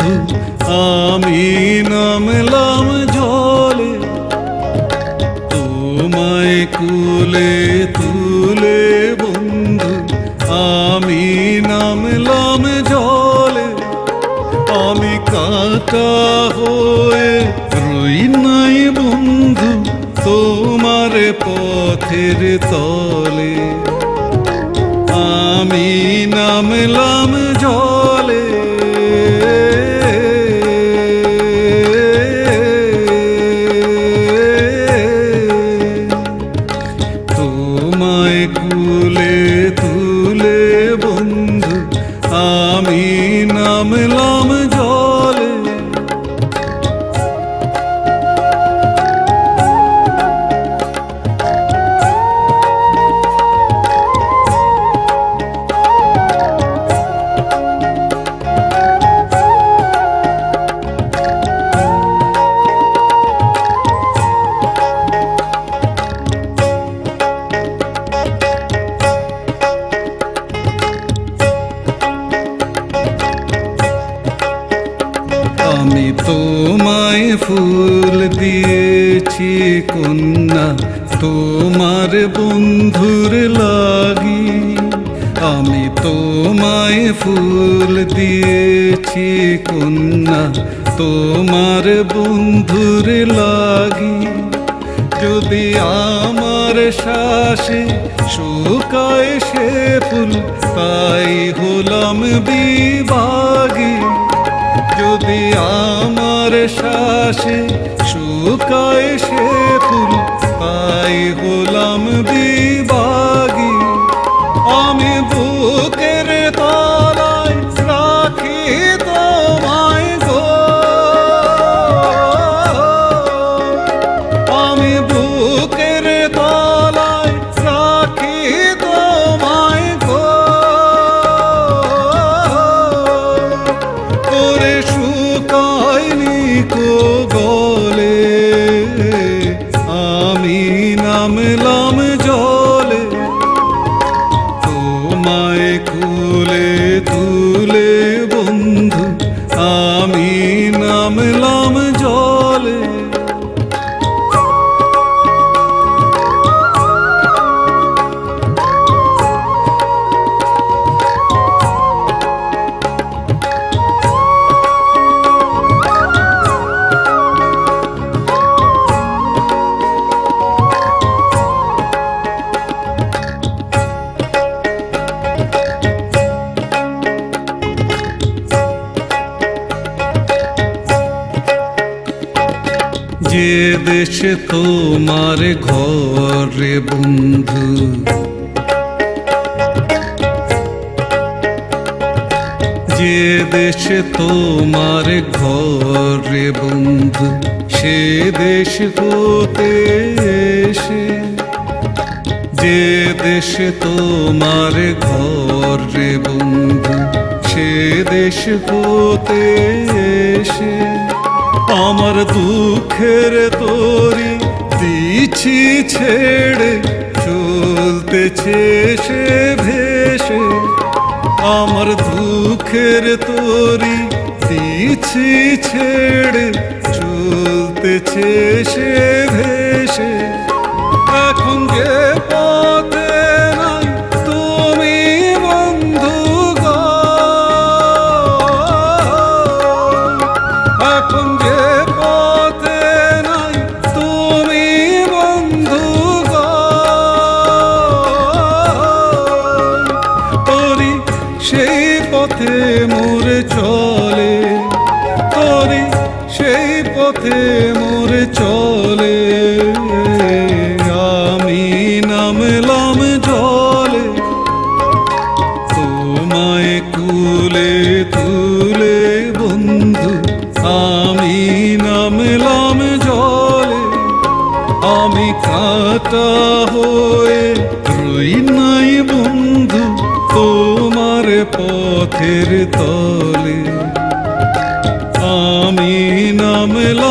বন্ধু, আমি নামলাম জলে। তোমায় কুলে তুলে বন্ধু, আমি নামলাম জলে। আমি কাটা হয়ে রই নাই বন্ধু, তোমার পথের তলে। আমি নামলাম কুলে তুলে বন্ধু আমি নামলাম ফুল দিয়েছি কন্যা, তোমার বন্ধুর লাগি। আমি তোমায় ফুল দিয়েছি কন্যা, তোমার বন্ধুর লাগি। যদি আমার শ্বাসে শুকায় সে ফুল, তাই হলাম বিভাগী। যদি আমার শ্বাসে শুকায় সে কুলে তুলে যে দেশে তোমার ঘরে বন্ধু। যে দেশে তোমার ঘরে বন্ধু, সে দেশ হতে যে দেশে তোমার ঘরে বন্ধু, সে দেশ হতে এসে। আমার দুঃখের তরি দিছি ছেড়ে, চলতেছে সে ভেসে। আমার দুঃখের তরি দিছি ছেড়ে, চলতেছে সে ভেসে। এখন যে পথে চলে তোরি সেই পথে মোরে চলে। আমি নামলাম জলে, তোমায় কুলে তুলে বন্ধু, আমি নামলাম জলে। আমি কাটা হয়ে রই নাই বন্ধু, তোমার পথের তলে। আমি নামলাম